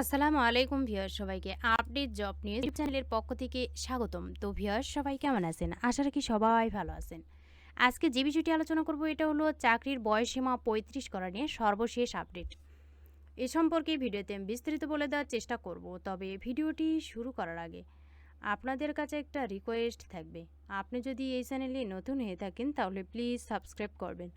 আসসালামু আলাইকুম ভিউয়ার সবাইকে আপডেট জব নিউজ চ্যানেলের পক্ষ থেকে স্বাগতম। তো ভিউয়ার সবাই কেমন আছেন? আশা রাখি সবাই ভালো আছেন। আজকে যে বিষয়টি আলোচনা করব এটা হলো চাকরির বয়সীমা পঁয়ত্রিশ করা নিয়ে সর্বশেষ আপডেট। এ সম্পর্কে ভিডিওতে আমি বিস্তারিত বলে দেওয়ার চেষ্টা করব, তবে ভিডিওটি শুরু করার আগে আপনাদের কাছে একটা রিকোয়েস্ট থাকবে। আপনি যদি এই চ্যানেলে নতুন হয়ে থাকেন তাহলে প্লিজ সাবস্ক্রাইব করবেন।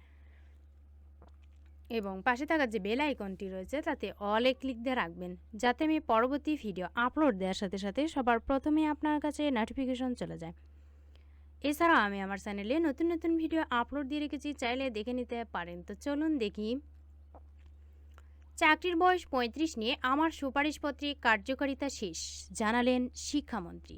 এবং পাশে থাকা যে বেল আইকনটি রয়েছে, তাতে অলে ক্লিক দিয়ে রাখবেন। যাতে আমি পরবর্তী ভিডিও আপলোড দেওয়ার সাথে সাথে সবার প্রথমে আপনার কাছে নোটিফিকেশন চলে যায়। এছাড়াও আমি আমার চ্যানেলে নতুন নতুন ভিডিও আপলোড দিয়ে রেখেছি, চাইলে দেখে নিতে পারেন। তো চলুন দেখি। চাকরির বয়স পঁয়ত্রিশ নিয়ে আমার সুপারিশপত্রে কার্যকারিতা শেষ, জানালেন শিক্ষামন্ত্রী।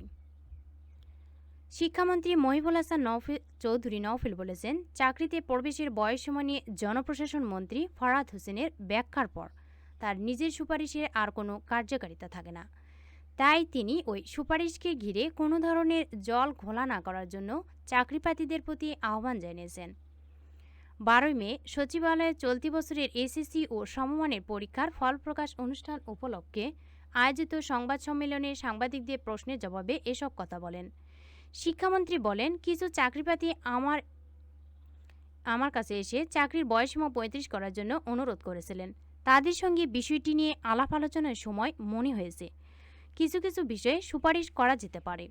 শিক্ষামন্ত্রী মহিবুল হাসান নওফিল চৌধুরী নওফিল বলেছেন, চাকরিতে প্রবেশের বয়সসীমা নিয়ে জনপ্রশাসন মন্ত্রী ফরাদ হোসেনের ব্যাখ্যার পর তার নিজের সুপারিশে আর কোনো কার্যকারিতা থাকে না। তাই তিনি ওই সুপারিশকে ঘিরে কোনো ধরনের জল ঘোলা না করার জন্য চাকরিপ্রার্থীদের প্রতি আহ্বান জানিয়েছেন। বারোই মে সচিবালয়ে চলতি বছরের এসএসসি ও সমমানের পরীক্ষার ফল প্রকাশ অনুষ্ঠান উপলক্ষে আয়োজিত সংবাদ সম্মেলনে সাংবাদিকদের প্রশ্নের জবাবে এসব কথা বলেন। শিক্ষামন্ত্রী বলেন, কিছু চাকরিপ্রার্থী আমার আমার কাছে এসে চাকরির বয়সীমা পঁয়ত্রিশ করার জন্য অনুরোধ করেছিলেন। তাদের সঙ্গে বিষয়টি নিয়ে আলাপ আলোচনার সময় মনে হয়েছে। কিছু কিছু বিষয়ে সুপারিশ করা যেতে পারে।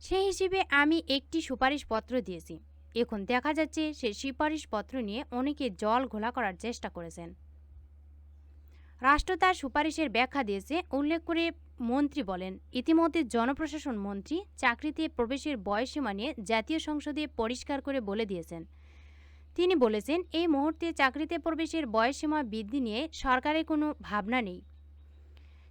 সেই হিসেবে আমি একটি সুপারিশপত্র দিয়েছি। এখন দেখা যাচ্ছে সে সুপারিশপত্র নিয়ে অনেকে জল ঘোলা করার চেষ্টা করেছেন। রাষ্ট্র তার সুপারিশের ব্যাখ্যা দিয়েছে, উল্লেখ করে মন্ত্রী বলেন, ইতিমধ্যে জনপ্রশাসন মন্ত্রী চাকরিতে প্রবেশের বয়সীমা নিয়ে জাতীয় সংসদে পরিষ্কার করে বলে দিয়েছেন। তিনি বলেছেন, এই মুহূর্তে চাকরিতে প্রবেশের বয়সীমা বৃদ্ধি নিয়ে সরকারের কোনো ভাবনা নেই।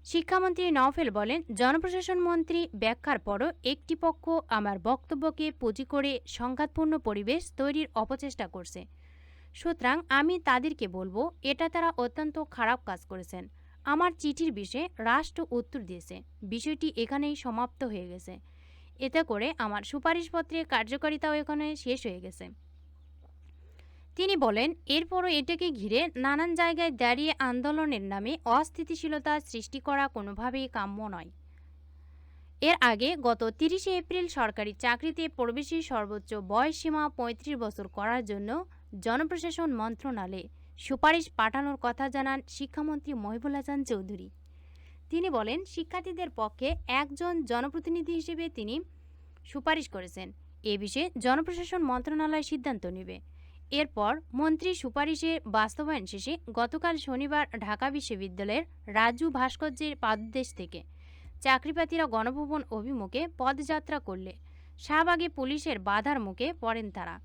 শিক্ষামন্ত্রী নওফেল বলেন, জনপ্রশাসন মন্ত্রী ব্যাখ্যার পরও একটি পক্ষ আমার বক্তব্যকে পুঁজি করে সংঘাতপূর্ণ পরিবেশ তৈরির অপচেষ্টা করছে। সুতরাং আমি তাদেরকে বলব, এটা তারা অত্যন্ত খারাপ কাজ করেছেন। আমার চিঠির বিষয়ে রাষ্ট্র উত্তর দিয়েছে। বিষয়টি এখানেই সমাপ্ত হয়ে গেছে। এতে করে আমার সুপারিশপত্রের কার্যকারিতাও এখানে শেষ হয়ে গেছে। তিনি বলেন, এরপরও এটাকে ঘিরে নানান জায়গায় দাঁড়িয়ে আন্দোলনের নামে অস্থিতিশীলতা সৃষ্টি করা কোনোভাবেই কাম্য নয়। এর আগে গত তিরিশে এপ্রিল সরকারি চাকরিতে প্রবেশের সর্বোচ্চ বয়সসীমা পঁয়ত্রিশ বছর করার জন্য জনপ্রশাসন মন্ত্রণালয়ে সুপারিশ পাঠানোর কথা জানান শিক্ষামন্ত্রী মহিবুল হাসান চৌধুরী। তিনি বলেন, শিক্ষার্থীদের পক্ষে একজন জনপ্রতিনিধি হিসেবে তিনি সুপারিশ করেছেন। এ বিষয়ে জনপ্রশাসন মন্ত্রণালয় সিদ্ধান্ত নেবে। এরপর মন্ত্রী সুপারিশের বাস্তবায়ন শেষে গতকাল শনিবার ঢাকা বিশ্ববিদ্যালয়ের রাজু ভাস্কর্যের পাদদেশ থেকে চাকরিপ্রার্থীরা গণভবন অভিমুখে পদযাত্রা করলে। শাহবাগে পুলিশের বাধার মুখে পড়েন তারা।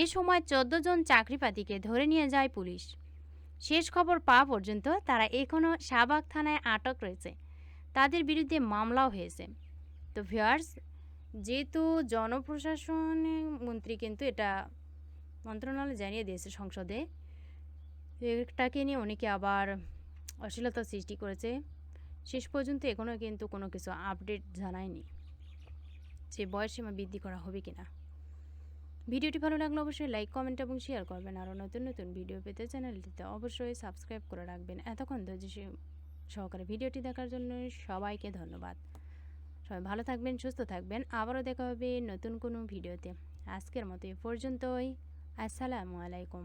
এ সময় চোদ্দ জন চাকরিপ্রার্থীকে ধরে নিয়ে যায় পুলিশ। শেষ খবর পাওয়া পর্যন্ত তারা এখনও শাহবাগ থানায় আটক রয়েছে। তাদের বিরুদ্ধে মামলাও হয়েছে। তো ভিউয়ার্স, যেহেতু জনপ্রশাসন মন্ত্রী কিন্তু এটা মন্ত্রণালয় জানিয়ে দিয়েছে সংসদে, এটাকে নিয়ে অনেকে আবার অশ্লীলতা সৃষ্টি করেছে। শেষ পর্যন্ত এখনও কিন্তু কোনো কিছু আপডেট জানায়নি যে বয়সীমা বৃদ্ধি করা হবে কিনা। ভিডিওটি ভালো লাগলে অবশ্যই লাইক কমেন্ট এবং শেয়ার করবেন। আরও নতুন নতুন ভিডিও পেতে চ্যানেলটিতে অবশ্যই সাবস্ক্রাইব করে রাখবেন। এতক্ষণ ধৈর্য সহকারে ভিডিওটি দেখার জন্য সবাইকে ধন্যবাদ। সবাই ভালো থাকবেন, সুস্থ থাকবেন। আবারও দেখা হবে নতুন কোনো ভিডিওতে আজকের মতো এ পর্যন্তই। আসসালামু আলাইকুম।